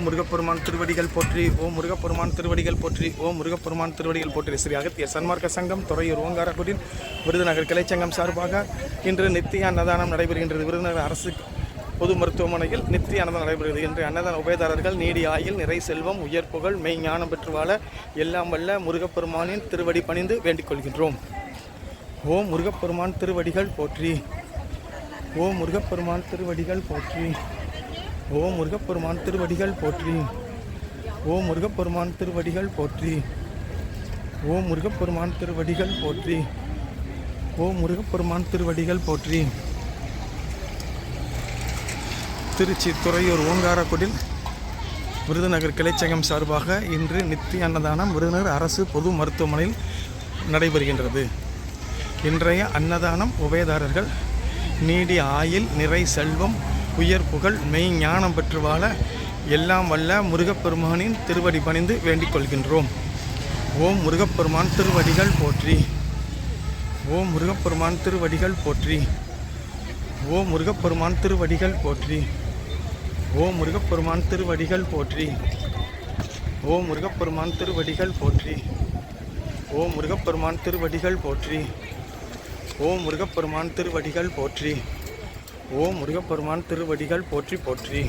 ஓம் முருகப்பெருமான் திருவடிகள் போற்றி ஓம் முருகப்பெருமான் திருவடிகள் போற்றி ஓம் முருகப்பெருமான் திருவடிகள் போற்றி. ஸ்ரீ அகத்திய சன்மார்க்க சங்கம் துறையூர் ஓங்காரக்குடில் விருதுநகர் கிளைச்சங்கம் சார்பாக இன்று நித்திய அன்னதானம் நடைபெறுகின்றது. விருதுநகர் அரசு பொது மருத்துவமனையில் நித்திய அன்னதானம் நடைபெறுகிறது. இன்று அன்னதான உபயதாரர்கள் நீடி ஆயில் நிறை செல்வம் உயர் புகழ் மெய் ஞானம் பெற்று வாழ எல்லாம் வல்ல முருகப்பெருமானின் திருவடி பணிந்து வேண்டிக் கொள்கின்றோம் ஓம் முருகப்பெருமான் திருவடிகள் போற்றி ஓம் முருகப்பெருமான் திருவடிகள் போற்றி. ஓம் முருகப்பெருமான் திருவடிகள் போற்றி. ஓம் முருகப்பெருமான் திருவடிகள் போற்றி. ஓம் முருகப்பெருமான் திருவடிகள் போற்றி. ஓ முருகப்பெருமான் திருவடிகள் போற்றி. திருச்சி துறையூர் ஓங்காரக்குடில் விருதுநகர் கிளைச்சங்கம் சார்பாக இன்று நித்திய அன்னதானம் விருதுநகர் அரசு பொது மருத்துவமனையில் நடைபெறுகின்றது. இன்றைய அன்னதானம் உபயதாரர்கள் நீடி ஆயில் நிறை செல்வம் உயர் புகழ் மெய் ஞானம் பெற்று வாழ எல்லாம் வல்ல முருகப்பெருமானின் திருவடி பணிந்து வேண்டிக் கொள்கின்றோம். ஓம் முருகப்பெருமான் திருவடிகள் போற்றி. ஓம் முருகப்பெருமான் திருவடிகள் போற்றி. ஓம் முருகப்பெருமான் திருவடிகள் போற்றி. ஓம் முருகப்பெருமான் திருவடிகள் போற்றி. ஓம் முருகப்பெருமான் திருவடிகள் போற்றி. ஓம் முருகப்பெருமான் திருவடிகள் போற்றி. ஓம் முருகப்பெருமான் திருவடிகள் போற்றி. ஓ முருகப்பெருமான் திருவடிகள் போற்றி போற்றி.